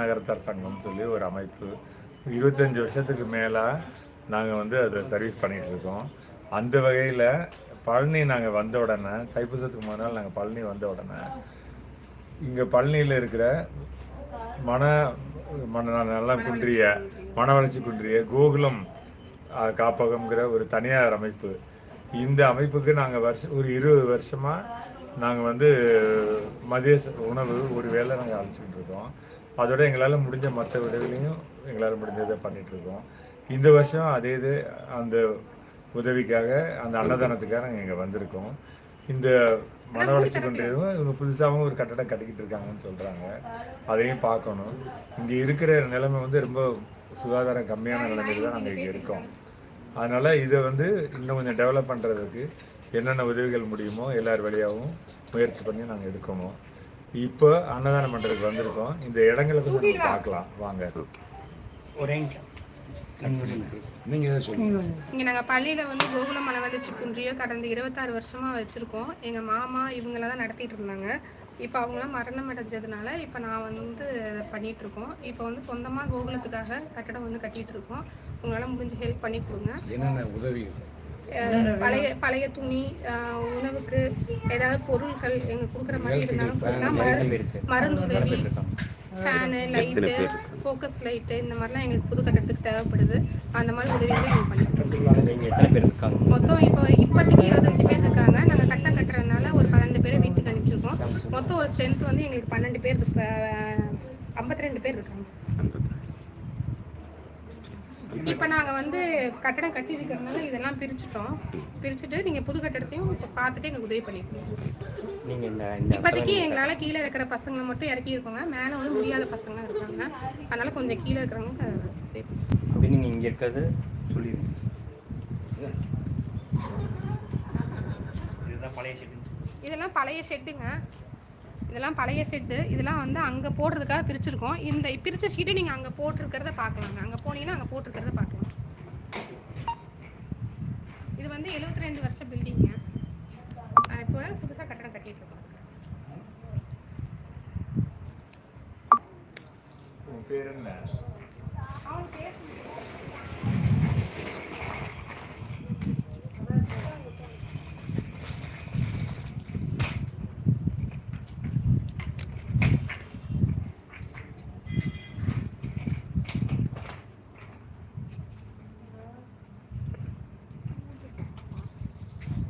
நகரத்தார் சங்கம் சொல்லி ஒரு அமைப்பு. இருபத்தஞ்சி வருஷத்துக்கு மேலே நாங்கள் வந்து அதை சர்வீஸ் பண்ணிகிட்டு இருக்கோம். அந்த வகையில் பழனி நாங்கள் வந்த உடனே தைப்பூசத்துக்கு முன்னால் நாங்கள் பழனி வந்த உடனே இங்கே பழனியில் இருக்கிற மன மன நலம் குன்றிய மன வளர்ச்சி குன்றிய கோகுலம் காப்பகம்ங்கிற ஒரு தனியார் அமைப்பு. இந்த அமைப்புக்கு நாங்கள் வருஷம் ஒரு இருபது வருஷமாக நாங்கள் வந்து மதிய உணவு ஒரு வேளை நாங்கள் அழைச்சிக்கிட்டு இருக்கோம். அதோட எங்களால் முடிஞ்ச மற்ற உதவிகளையும் எங்களால் முடிஞ்சதை பண்ணிட்டு இருக்கோம் இந்த வருஷம் அதே இது அந்த உதவிக்காக அந்த அன்னதானத்துக்காக நாங்கள் இங்கே வந்திருக்கோம். இந்த மன வளர்ச்சி கொண்டதும் இவங்க புதுசாகவும் ஒரு கட்டடம் கட்டிக்கிட்டு இருக்காங்கன்னு சொல்கிறாங்க அதையும் பார்க்கணும். இங்கே இருக்கிற நிலைமை வந்து ரொம்ப சுகாதாரம் கம்மியான நிலைமையில தான் நாங்கள் இங்கே இருக்கோம். அதனால் இதை வந்து இன்னும் கொஞ்சம் டெவலப் பண்ணுறதுக்கு என்னென்ன உதவிகள் முடியுமோ எல்லார் வழியாகவும் முயற்சி பண்ணி நாங்கள் எடுக்கணும். இப்போ அன்னதானம் பண்ணுறதுக்கு வந்திருக்கோம். இந்த இடங்களை கொஞ்சம் நம்ம பார்க்கலாம். வாங்க. ஒரே நிமிஷம். நீங்க இங்கே நாங்கள் பள்ளியில் வந்து கோகுலம் மனவளர்ச்சி குன்றிய கடந்த இருபத்தாறு வருஷமாக வச்சுருக்கோம். எங்கள் மாமா இவங்கள தான் நடத்திட்டு இருந்தாங்க. இப்போ அவங்களாம் மரணம் அடைஞ்சதுனால இப்போ நான் வந்து அதை பண்ணிட்டு இருக்கோம். இப்போ வந்து சொந்தமாக கோகுலத்துக்காக கட்டடம் வந்து கட்டிட்டு இருக்கோம். உங்களால் முடிஞ்ச ஹெல்ப் பண்ணி கொடுங்க. என்னென்ன உதவி பழைய பழைய துணி உணவுக்கு ஏதாவது பொருட்கள் எங்க கொடுக்குற மாதிரி இருந்தாலும். மருந்து- மருந்து உதவி ஃபேனு லைட்டு ஃபோக்கஸ் லைட்டு இந்த மாதிரிலாம் எங்களுக்கு புது கட்டடத்துக்கு தேவைப்படுது. அந்த மாதிரி உதவிகளும் எங்களுக்கு பண்ணிட்டு இருக்கோம் நீங்க எத்தனை பேர் இருக்காங்க? மொத்தம் இப்போ இப்போதைக்கு இருபத்தஞ்சு பேர் இருக்காங்க. நாங்கள் கட்டம் கட்டுறதுனால ஒரு பன்னெண்டு பேரை வீட்டுக்கு அனுப்பிச்சிருக்கோம். மொத்தம் ஒரு ஸ்ட்ரென்த் வந்து எங்களுக்கு பன்னெண்டு பேர் ஐம்பத்தி ரெண்டு பேர் இருக்காங்க. இப்போ நாங்கள் வந்து கட்டடம் கட்டி இருக்கிறதுனால இதெல்லாம் பிரிச்சுட்டோம். பிரிச்சுட்டு நீங்கள் புது கட்டடத்தையும் இப்போ பார்த்துட்டு எங்களுக்கு உதவி பண்ணிக்கணும் நீங்க இந்த இந்த இப்போதைக்கு எங்களால் கீழே இருக்கிற பசங்களை மட்டும் இறக்கி இருக்கோங்க. மேலே வந்து முடியாத பசங்க இருக்காங்க. அதனால கொஞ்சம் கீழே இருக்கிறவங்க. அப்படி நீங்க இங்க இருக்கிறது சொல்லிடுங்க இதுதான் பழைய ஷெட் இதெல்லாம் பழைய ஷெட்டுங்க இதெல்லாம் பழைய ஷெட்டு இதெல்லாம் வந்து அங்கே போடுறதுக்காக பிரிச்சிருக்கோம். இந்த பிரிச்ச ஷீட்டை நீங்கள் அங்கே போட்டிருக்கிறத பார்க்கலாங்க அங்கே போனீங்கன்னா அங்கே போட்டிருக்கிறத பார்க்கலாம். இது வந்து 72 ரெண்டு வருஷம் பில்டிங்க இப்போ புதுசாக கட்டடம் கட்டிட்டு இருக்கோம் உன் பேர் என்ன? அவன் பேச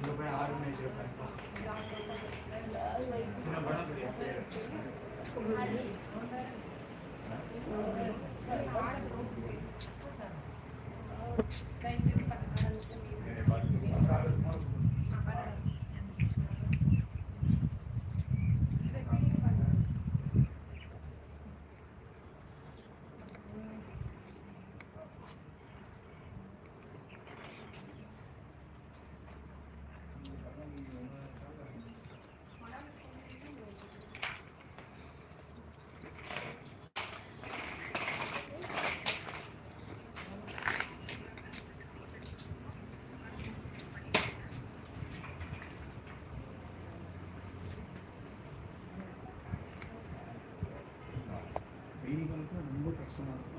அப்பா காடி எடுத்துக்கோங்க யாரோ கூப்பிடுறாங்க. கேட்காதா ரொம்ப கஷ்டமா இருக்கும்